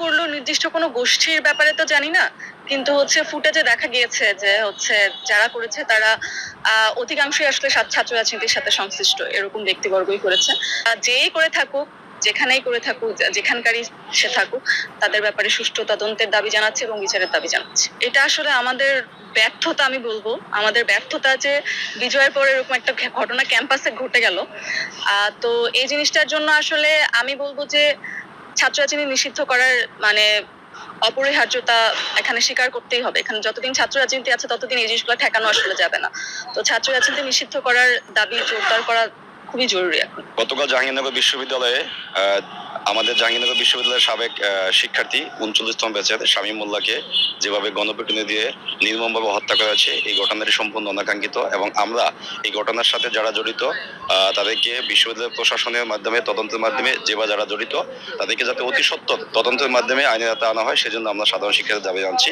করল নির্দিষ্ট কোনো গোষ্ঠীর ব্যাপারে তো জানি না, কিন্তু হচ্ছে ফুটেজে দেখা গিয়েছে যে হচ্ছে যারা করেছে তারা অধিকাংশই আসলে ছাত্র রাজনীতির সাথে সংশ্লিষ্ট, এরকম ব্যক্তিবর্গই করেছে। যেই করে থাকুক, যেখানেই করে থাকুক যেখানকারই সে থাকুক, তাদের ব্যাপারে সুষ্ঠু তদন্তের দাবি জানাচ্ছে এবং বিচারের দাবি জানাচ্ছে। এটা আসলে আমাদের ব্যর্থতা আমি বলব, আমাদের ব্যর্থতা যে বিজয়ের পর এরকম একটা ঘটনা ক্যাম্পাসে ঘটে গেল। তো এই জিনিসটার জন্য আসলে আমি বলব যে ছাত্র রাজনীতি নিষিদ্ধ করার মানে অপরিহার্যতা এখানে স্বীকার করতেই হবে। এখানে যতদিন ছাত্র রাজনীতি আছে, ততদিন এই জিনিসগুলো ঠেকানো আসলে যাবে না। তো ছাত্র রাজনীতি নিষিদ্ধ করার দাবি জোরদার করা খুবই জরুরি এখন। গতকাল জাহাঙ্গীরনগর বিশ্ববিদ্যালয়ে আমাদের জাহাঙ্গীরনগর বিশ্ববিদ্যালয়ের সাবেক শিক্ষার্থী উনচল্লিশতম ব্যাচের শামীম মোল্লাকে যেভাবে গণপিটুনি দিয়ে নির্মমভাবে হত্যা করা হয়েছে, এই ঘটনাটি সম্পূর্ণ অনাকাঙ্ক্ষিত এবং আমরা এই ঘটনার সাথে যারা জড়িত তাদেরকে বিশ্ববিদ্যালয় প্রশাসনের মাধ্যমে, তদন্তের মাধ্যমে যে বা যারা জড়িত, তাদেরকে যাতে অতি সত্য তদন্তের মাধ্যমে আইনের আনা হয়, সেজন্য আমরা সাধারণ শিক্ষার্থীর দাবি জানছি